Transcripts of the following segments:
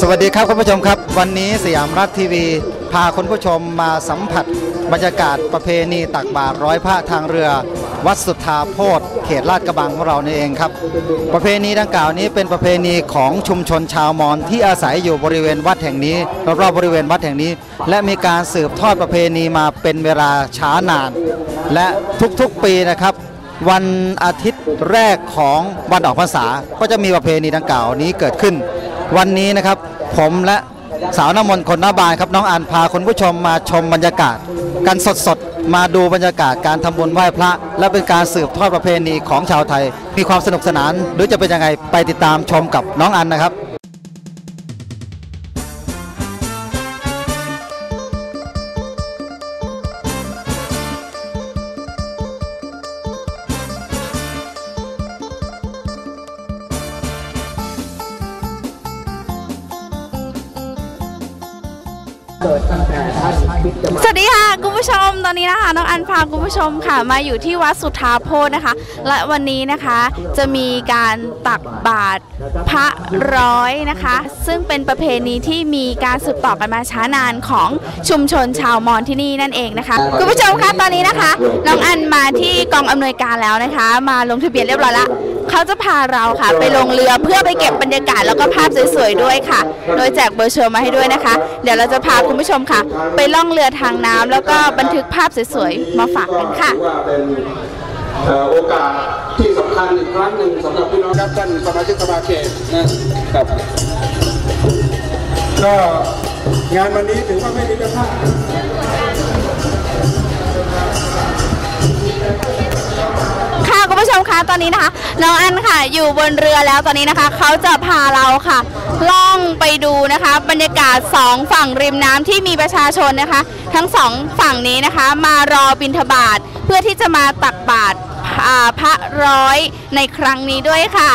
สวัสดีครับคุณผู้ชมครับ วันนี้สยามรัฐทีวี พาคุณผู้ชมมาสัมผัส บรรยากาศประเพณีตักบาตรร้อยพระทางเรือ วัดสุทธาโพธเขตลาดกระบังของเรานี่เองครับ ประเพณีดังกล่าวนี้เป็นประเพณีของชุมชนชาวมอญที่อาศัยอยู่บริเวณวัดแห่งนี้รอบๆบริเวณวัดแห่งนี้ และมีการสืบทอดประเพณีมาเป็นเวลาช้านาน และทุกๆปีนะครับวันอาทิตย์แรกของวันออกพรรษา ก็จะมีประเพณีดังกล่าวนี้เกิดขึ้น วันนี้นะครับผมและสาวน้ำมนต์คนหน้าบานครับน้องอันพาคุณผู้ชมมาชมบรรยากาศกันสดๆ มาดูบรรยากาศการทำบุญไหว้พระ และเป็นการสืบทอดประเพณีของชาวไทย มีความสนุกสนาน หรือจะเป็นยังไงไปติดตามชมกับน้องอันนะครับ สวัสดีค่ะคุณผู้ชมตอนนี้นะคะน้องอันพาคุณผู้ชมค่ะมาอยู่ที่วัดสุทธาโพธนะคะ และวันนี้นะคะจะมีการตักบาตร พระร้อยนะคะ ซึ่งเป็นประเพณีที่มีการสืบต่อกันมาช้านานของชุมชนชาวมอญที่นี่นั่นเองนะคะคุณผู้ชมคะตอนนี้นะคะน้องอันมาที่กองอำนวยการแล้วนะคะ มาลงทะเบียนเรียบร้อยละเขาจะพาเราค่ะ ไปลงเรือเพื่อไปเก็บบรรยากาศแล้วก็ภาพสวยๆด้วยค่ะ โดยแจกเบอร์เชอร์มาให้ด้วยนะคะ เดี๋ยวเราจะพาคุณผู้ชมค่ะ ไปล่องเรือทางน้ำแล้วก็บันทึกภาพสวยๆมาฝากกันค่ะ โอกาสที่สำคัญอีกครั้งหนึ่งสำหรับพี่น้องครับท่านสมาชิกสภาเขตนะครับก็งานวันนี้ถือว่าไม่มีเจ้าภาพค่ะคุณผู้ชมคะตอนนี้นะคะน้องอันค่ะอยู่บนเรือแล้วตอนนี้นะคะเขาจะพาเราค่ะ ล่องไปดูนะคะ บรรยากาศสองฝั่งริมน้ำที่มีประชาชนนะคะ ทั้งสองฝั่งนี้นะคะ มารอบิณฑบาต เพื่อที่จะมาตักบาตรพระร้อยในครั้งนี้ด้วยค่ะ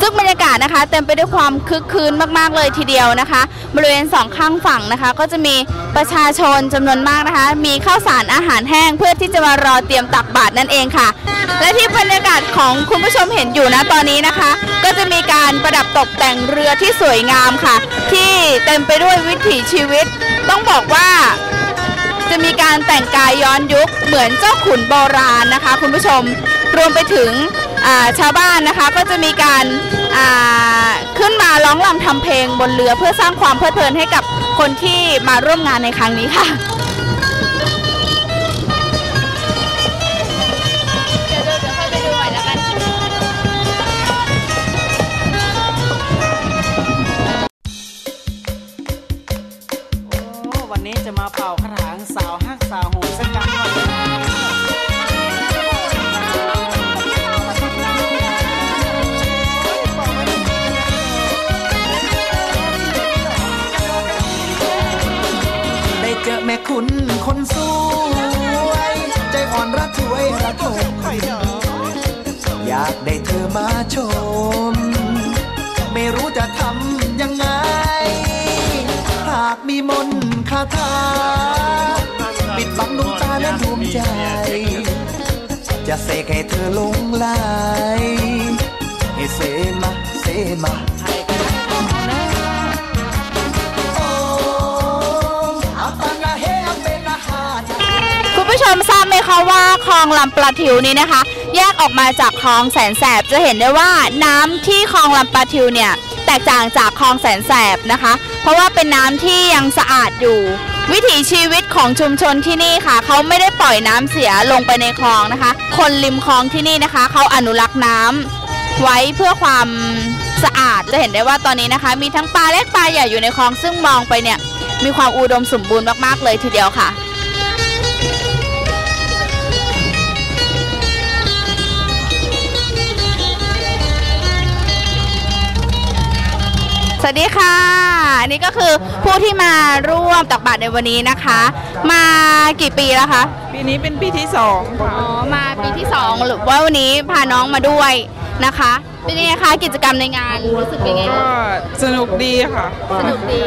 ซึ่งบรรยากาศนะคะเต็มไปด้วยความคึกคืนมากๆเลยทีเดียวนะคะ บริเวณสองข้างฝั่งนะคะ ก็จะมีประชาชนจำนวนมากนะคะ มีข้าวสารอาหารแห้งเพื่อที่จะมารอเตรียมตักบาตรนั่นเองค่ะ และที่บรรยากาศของคุณผู้ชมเห็นอยู่นะตอนนี้นะคะ ก็จะมีการประดับตกแต่งเรือที่สวยงามค่ะ ที่เต็มไปด้วยวิถีชีวิต ต้องบอกว่า การแต่งกายย้อนยุคเหมือนเจ้าขุนโบราณนะคะ คุณผู้ชมรวมไปถึงาชาวบ้านนะคะก็จะมีการาขึ้นมาร้องรำทำเพลงบนเรือเพื่อสร้างความเพลิดเพลินให้กับคนที่มาร่วมงานในครั้งนี้ค่ะ คนสวย ใจอ่อนระทวยระทมอยากได้เธอมาชม ไม่รู้จะทำยังไง หากมีมนคาถาปิดบังดวงตาและดวงใจ จะเสกให้เธอลงไหลให้เสมาเสมา ชมทราบไหมคะว่าคลองลำปลาทิวนี้นะคะ แยกออกมาจากคลองแสนแสบจะเห็นได้ว่าน้ำที่คลองลำปลาทิวเนี่ยแตกต่างจากคลองแสนแสบนะคะ เพราะว่าเป็นน้ำที่ยังสะอาดอยู่ วิถีชีวิตของชุมชนที่นี่ค่ะ เขาไม่ได้ปล่อยน้ำเสียลงไปในคลองนะคะ คนริมคลองที่นี่นะคะ เขาอนุรักษ์น้ำไว้เพื่อความสะอาดจะเห็นได้ว่าตอนนี้นะคะ มีทั้งปลาเล็กปลาใหญ่อยู่ในคลองซึ่งมองไปเนี่ยมีความอุดมสมบูรณ์มากๆเลยทีเดียวค่ะ สวัสดีค่ะ อันนี้ก็คือผู้ที่มาร่วมตักบาตรในวันนี้นะคะ มากี่ปีแล้วคะปีนี้เป็นปีที่สองค่ะอ๋อมาปีที่2หรือว่าวันนี้พาน้องมาด้วยนะคะ เป็นยังไงคะกิจกรรมในงานรู้สึกเป็นไงก็สนุกดีค่ะสนุกดี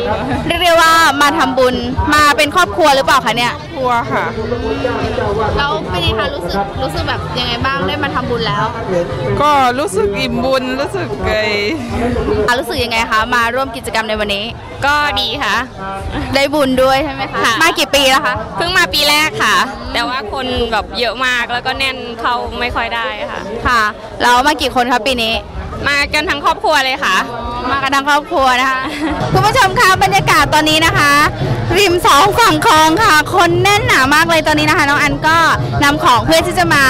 เรียกได้ว่ามาทำบุญมาเป็นครอบครัวหรือเปล่าคะเนี่ยครัวค่ะแล้วเป็นยังไงคะรู้สึกรู้สึกแบบยังไงบ้างได้มาทำบุญแล้ว ก็รู้สึกอิ่มบุญรู้สึกไงอะรู้สึกยังไงคะมาร่วมกิจกรรมในวันนี้ ก็ดีค่ะ ได้บุญด้วยใช่ไหมคะค่ะมากี่ปีแล้วคะเพิ่งมาปีแรกค่ะ แต่ว่าคนแบบเยอะมากแล้วก็แน่นเข้าไม่ค่อยได้ค่ะค่ะ แล้วมากี่คนคะปีนี้ มากันทั้งครอบครัวเลยค่ะ มากันทั้งครอบครัวนะคะ คุณผู้ชมคะบรรยากาศตอนนี้นะคะ ริมสองฝั่งคลองค่ะ คนแน่นหนามากเลยตอนนี้นะคะ น้องอันก็นำของเพื่อที่จะมา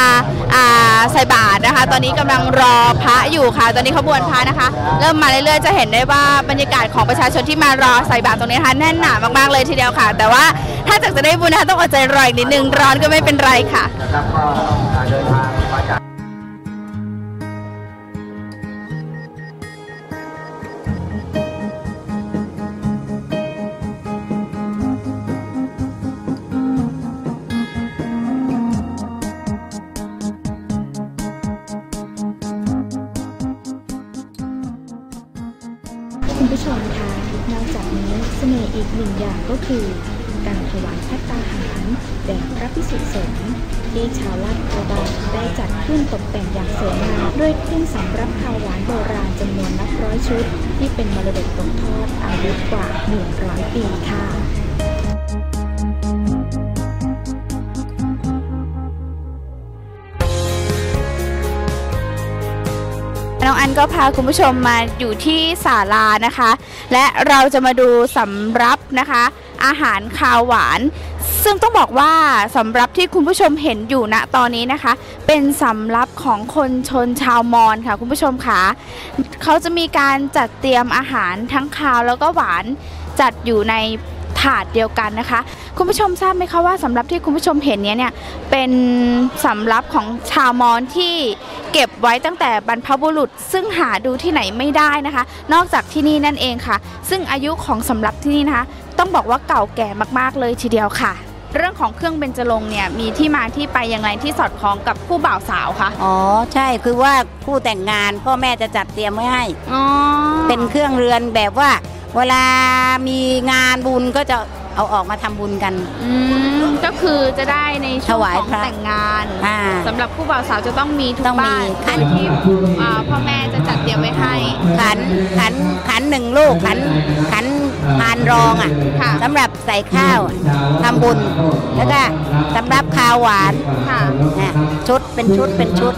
อ่าใส่บาตรนะคะ ตอนนี้กำลังรอพระอยู่ค่ะ ตอนนี้ขบวนพระนะคะ เริ่มมาเรื่อยๆ จะเห็นได้ว่าบรรยากาศของประชาชนที่มารอใส่บาตรตรงนี้นะคะแน่นหนามากๆเลยทีเดียวค่ะ แต่ว่าถ้าจากจะได้บุญนะคะต้องอดใจรออีกนิดนึงร้อนก็ไม่เป็นไรค่ะ นี้เสน่ห์อีกหนึ่งอย่างก็คือ การถวายพัตตาหารแด่พระพิสุสงฆ์ที่ชาวลาดกระบังได้จัดขึ้นตกแต่งอย่างสวยงามด้วยเครื่องสำรับข้าวหวานโบราณจำนวนนับร้อยชุด ที่เป็นมรดกตกทอดอายุกว่า 100 ปีค่ะ น้องอันก็พาคุณผู้ชมมาอยู่ที่ศาลานะคะ และเราจะมาดูสำรับนะคะ อาหารคาวหวาน ซึ่งต้องบอกว่าสำรับที่คุณผู้ชมเห็นอยู่ณตอนนี้นะคะ เป็นสำรับของคนชนชาวมอญค่ะคุณผู้ชมค่ะเขาจะมีการจัดเตรียมอาหารทั้งคาวแล้วก็หวานจัดอยู่ใน ถาดเดียวกันนะคะ คุณผู้ชมทราบไหมคะว่าสำรับที่คุณผู้ชมเห็นเนี้ยเนี่ยเป็นสำรับของชาวมอญที่เก็บไว้ตั้งแต่บรรพบุรุษ ซึ่งหาดูที่ไหนไม่ได้นะคะ นอกจากที่นี่นั่นเองค่ะ ซึ่งอายุของสำรับที่นี่นะคะ ต้องบอกว่าเก่าแก่มากๆเลยทีเดียวค่ะเรื่องของเครื่องเบญจรงค์เนี่ยมีที่มาที่ไปยังไงที่สอดคล้องกับผู้บ่าวสาวคะอ๋อใช่คือว่าผู้แต่งงานพ่อแม่จะจัดเตรียมไว้ให้อ๋อเป็นเครื่องเรือนแบบว่า เวลามีงานบุญก็จะเอาออกมาทำบุญกัน อืมก็คือจะได้ในช่วงถวายของพระแต่งงานอ่าสำหรับผู้บ่าวสาวจะต้องมีทุกต้องมีบ้านขันที่อ่าพ่อแม่จะจัดเตรียมไว้ให้ ขันขันขันหนึ่งลูกขันขันพานรองอะค่ะสำหรับใส่ข้าวอะทำบุญ แล้วก็สำหรับข้าวหวานค่ะนะชุดเป็นชุดเป็นชุด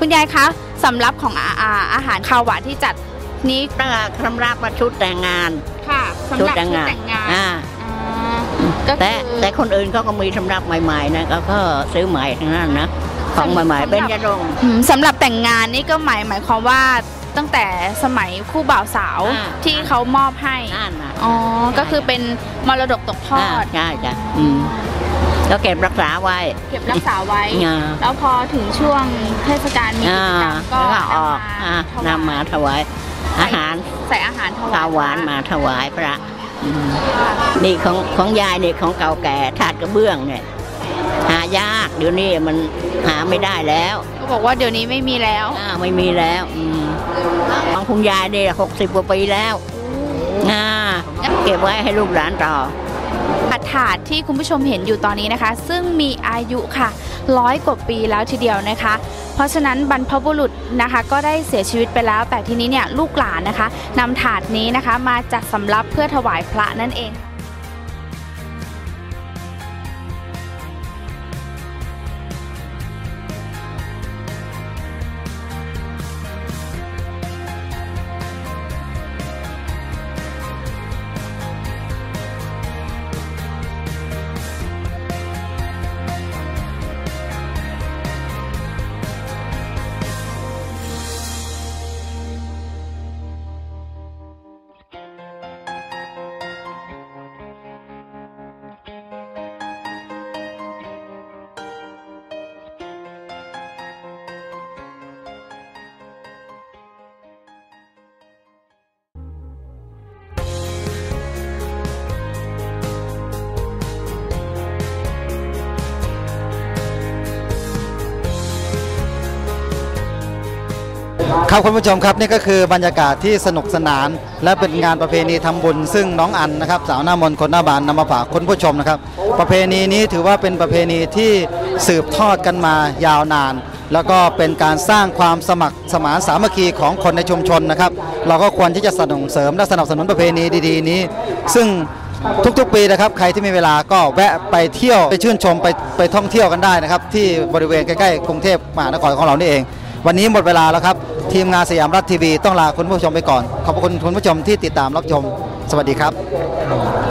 คุณยายคะสำรับของอาอาอาหารคาวหวานที่จัด นี้ตั้งแต่สำรับมาชุดแต่งงานค่ะสำชุดหรับแต่งชุดงานแต่งงานอ่าอ่าก็แต่คือแต่คนอื่นเขาก็มีสำรับใหม่ๆนะเขาก็ซื้อใหม่ทั้งนั้นนะของใหม่ๆเป็นยาดองอืมสำหรับแต่งงานนี่ก็หมายหมายความว่าตั้งแต่สมัยคู่บ่าวสาวอ่า ที่เขามอบให้ นั่นนะอ๋อ ก็คือเป็นมรดกตกทออ่าดใช่จ้ะอืมก็เก็บรักษาไว้ เก็บรักษาไว้ อ่า แล้วพอถึงช่วงเทศกาลมีกิอ่าจกรรมก็แล้วก็ออกอ่านำมานำมาถวาย อาหาร ใส่อาหารถวายข้าวหวานมาถวายพระอืมนี่ของของยายนี่ของเก่าแก่ถาดกระเบื้องเนี่ย หายากเดี๋ยวนี้มันหาไม่ได้แล้วก็บอกว่าเดี๋ยวนี้ไม่มีแล้วอ่าไม่มีแล้วอืมของคุณยายเนี่ยหกสิบกว่าปีแล้วอ่าเก็บไว้ให้ลูกหลานต่อ ถาดที่คุณผู้ชมเห็นอยู่ตอนนี้นะคะ ซึ่งมีอายุค่ะร้อยกว่าปีแล้วทีเดียวนะคะ เพราะฉะนั้นบรรพบุรุษนะคะก็ได้เสียชีวิตไปแล้ว แต่ทีนี้เนี่ยลูกหลานนะคะนำถาดนี้นะคะมาจัดสำรับเพื่อถวายพระนั่นเอง ครับคุณผู้ชมครับนี่ก็คือบรรยากาศที่สนุกสนาน และเป็นงานประเพณีทำบุญ ซึ่งน้องอันนะครับสาวหน้ามนคนหน้าบานนำมาฝากคุณผู้ชมนะครับ ประเพณีนี้ถือว่าเป็นประเพณีที่สืบทอดกันมายาวนาน แล้วก็เป็นการสร้างความสมัครสมานสามัคคีของคนในชุมชนนะครับ เราก็ควรที่จะสนับสนุนและสนับสนุนประเพณีดีๆนี้ ซึ่งทุกๆ ปีนะครับใครที่มีเวลาก็แวะไปเที่ยวไปชื่นชมไปไปท่องเที่ยวกันได้นะครับ ที่บริเวณใกล้ๆกรุงเทพมหานครของเรานี่เอง วันนี้หมดเวลาแล้วครับ ทีมงานสยามรัฐทีวีต้องลาคุณผู้ชมไปก่อน ขอบคุณคุณผู้ชมที่ติดตามรับชม สวัสดีครับ